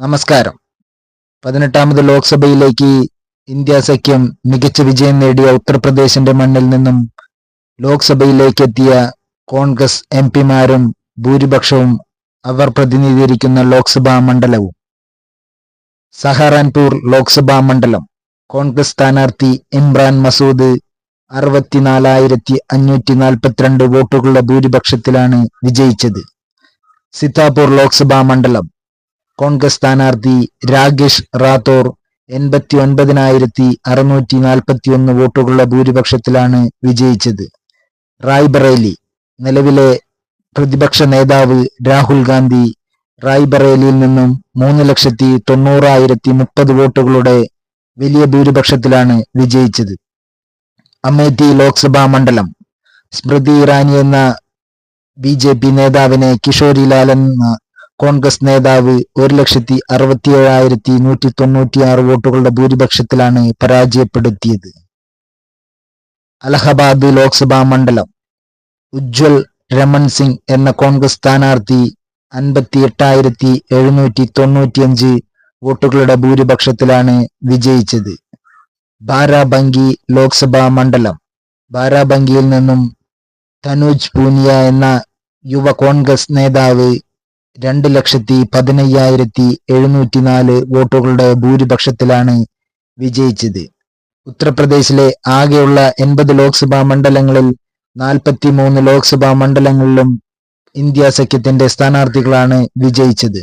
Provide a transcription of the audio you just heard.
നമസ്കാരം. പതിനെട്ടാമത് ലോക്സഭയിലേക്ക് ഇന്ത്യ സഖ്യം മികച്ച വിജയം നേടിയ ഉത്തർപ്രദേശിന്റെ മണ്ണിൽ നിന്നും ലോക്സഭയിലേക്ക് എത്തിയ കോൺഗ്രസ് എം പിമാരും ഭൂരിപക്ഷവും അവർ പ്രതിനിധീകരിക്കുന്ന ലോക്സഭാ മണ്ഡലവും. സഹറാൻപൂർ ലോക്സഭാ മണ്ഡലം. കോൺഗ്രസ് സ്ഥാനാർത്ഥി ഇമ്രാൻ മസൂദ് അറുപത്തിനാലായിരത്തി അഞ്ഞൂറ്റി നാൽപ്പത്തിരണ്ട് വോട്ടുകളുടെ ഭൂരിപക്ഷത്തിലാണ് വിജയിച്ചത്. സിതാപൂർ ലോക്സഭാ മണ്ഡലം. കോൺഗ്രസ് സ്ഥാനാർത്ഥി രാകേഷ് റാത്തോർ എൺപത്തി ഒൻപതിനായിരത്തി അറുന്നൂറ്റി നാൽപ്പത്തി ഒന്ന് വോട്ടുകളുടെ ഭൂരിപക്ഷത്തിലാണ് വിജയിച്ചത്. റായ്ബറേലി നിലവിലെ പ്രതിപക്ഷ നേതാവ് രാഹുൽ ഗാന്ധി റായ്ബറേലിയിൽ നിന്നും മൂന്ന് ലക്ഷത്തി തൊണ്ണൂറായിരത്തി മുപ്പത് വോട്ടുകളുടെ വലിയ ഭൂരിപക്ഷത്തിലാണ് വിജയിച്ചത്. അമേഠി ലോക്സഭാ മണ്ഡലം സ്മൃതി ഇറാനി എന്ന ബി ജെ പി നേതാവിനെ കിഷോരിലാൽ എന്ന കോൺഗ്രസ് നേതാവ് ഒരു ലക്ഷത്തി അറുപത്തി ഏഴായിരത്തി നൂറ്റി തൊണ്ണൂറ്റി ആറ് വോട്ടുകളുടെ ഭൂരിപക്ഷത്തിലാണ് പരാജയപ്പെടുത്തിയത്. അലഹബാദ് ലോക്സഭാ മണ്ഡലം ഉജ്വൽ രമൺ സിംഗ് എന്ന കോൺഗ്രസ് സ്ഥാനാർത്ഥി അൻപത്തി എട്ടായിരത്തി എഴുന്നൂറ്റി തൊണ്ണൂറ്റിയഞ്ച് വോട്ടുകളുടെ ഭൂരിപക്ഷത്തിലാണ് വിജയിച്ചത്. ബാരാബങ്കി ലോക്സഭാ മണ്ഡലം ബാരാബങ്കിയിൽ നിന്നും തനൂജ് പൂനിയ എന്ന യുവ കോൺഗ്രസ് നേതാവ് രണ്ട് ലക്ഷത്തി പതിനയ്യായിരത്തി എഴുന്നൂറ്റി നാല് വോട്ടുകളുടെ ഭൂരിപക്ഷത്തിലാണ് വിജയിച്ചത്. ഉത്തർപ്രദേശിലെ ആകെയുള്ള എൺപത് ലോക്സഭാ മണ്ഡലങ്ങളിൽ നാൽപ്പത്തി മൂന്ന് ലോക്സഭാ മണ്ഡലങ്ങളിലും ഇന്ത്യ സഖ്യത്തിന്റെ സ്ഥാനാർത്ഥികളാണ് വിജയിച്ചത്.